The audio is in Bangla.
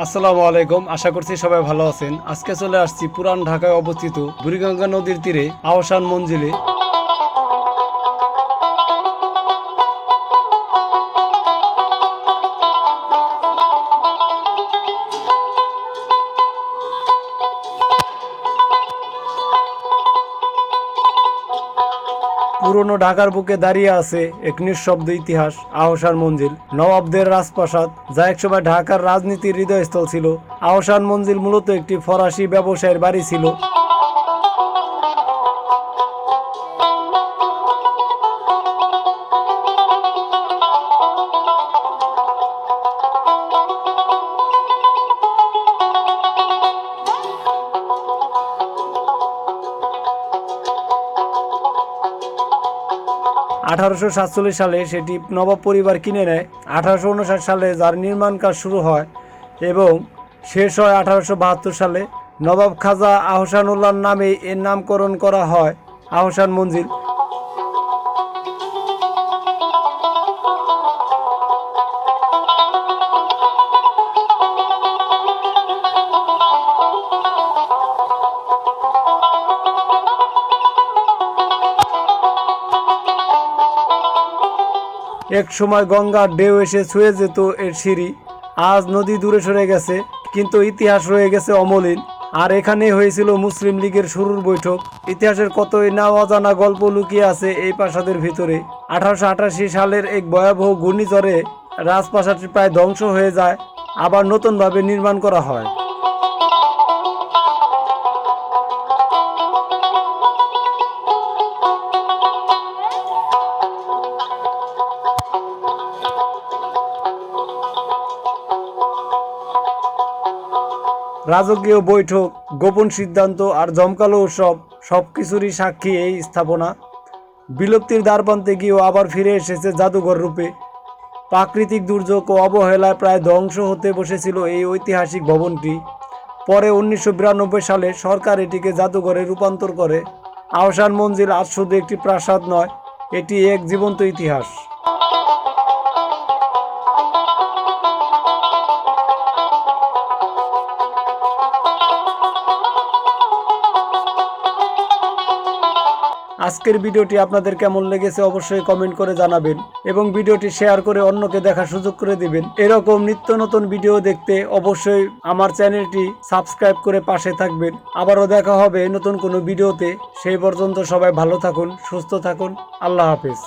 আসসালামু আলাইকুম, আশা করছি সবাই ভালো আছেন। আজকে চলে আসছি পুরান ঢাকায় অবস্থিত বুড়িগঙ্গা নদীর তীরে আওসান মঞ্জিলে। পুরনো ঢাকার বুকে দাঁড়িয়ে আছে এক নিঃশব্দ ইতিহাস, আহসান মঞ্জিল। নবাবদের রাজপ্রাসাদ, যা একসময় ঢাকার রাজনীতির হৃদয়স্থল ছিল। আহসান মঞ্জিল মূলত একটি ফরাসি ব্যবসায়ের বাড়ি ছিল। আঠারোশো সাতচল্লিশ সালে সেটি নবাব পরিবার কিনে নেয়। আঠারোশো উনষাট সালে যার নির্মাণ কাজ শুরু হয় এবং শেষ হয় আঠারোশো বাহাত্তর সালে। নবাব খাজা আহসানুল্লাহর নামে এর নামকরণ করা হয় আহসান মঞ্জিল। এক সময় গঙ্গার ঢেউ এসে ছুঁয়ে যেত এর সিঁড়ি। আজ নদী দূরে সরে গেছে, কিন্তু ইতিহাস রয়ে গেছে অমলিন। আর এখানে হয়েছিল মুসলিম লীগের শুরুর বৈঠক। ইতিহাসের কতই না অজানা গল্প লুকিয়ে আছে এই প্রাসাদের ভিতরে। আঠারোশো আটাশি সালের এক ভয়াবহ ঘূর্ণিঝড়ে রাজপ্রাসাদটি প্রায় ধ্বংস হয়ে যায়, আবার নতুনভাবে নির্মাণ করা হয়। রাজকীয় বৈঠক, গোপন সিদ্ধান্ত আর জমকালো উৎসব সব কিছুরই সাক্ষী এই স্থাপনা। বিলুপ্তির দ্বারপ্রান্তে গিয়েও আবার ফিরে এসেছে জাদুঘর রূপে। প্রাকৃতিক দুর্যোগ ও অবহেলায় প্রায় ধ্বংস হতে বসেছিল এই ঐতিহাসিক ভবনটি। পরে উনিশশো বিরানব্বই সালে সরকার এটিকে জাদুঘরে রূপান্তর করে। আহসান মঞ্জিল আজ শুধু একটি প্রাসাদ নয়, এটি এক জীবন্ত ইতিহাস। আজকের ভিডিওটি আপনাদের কেমন লেগেছে অবশ্যই কমেন্ট করে জানাবেন এবং ভিডিওটি শেয়ার করে অন্যকে দেখার সুযোগ করে দিবেন। এরকম নিত্য নতুন ভিডিও দেখতে অবশ্যই আমার চ্যানেলটি সাবস্ক্রাইব করে পাশে থাকবেন। আবারও দেখা হবে নতুন কোনো ভিডিওতে। সেই পর্যন্ত সবাই ভালো থাকুন, সুস্থ থাকুন। আল্লাহ হাফিজ।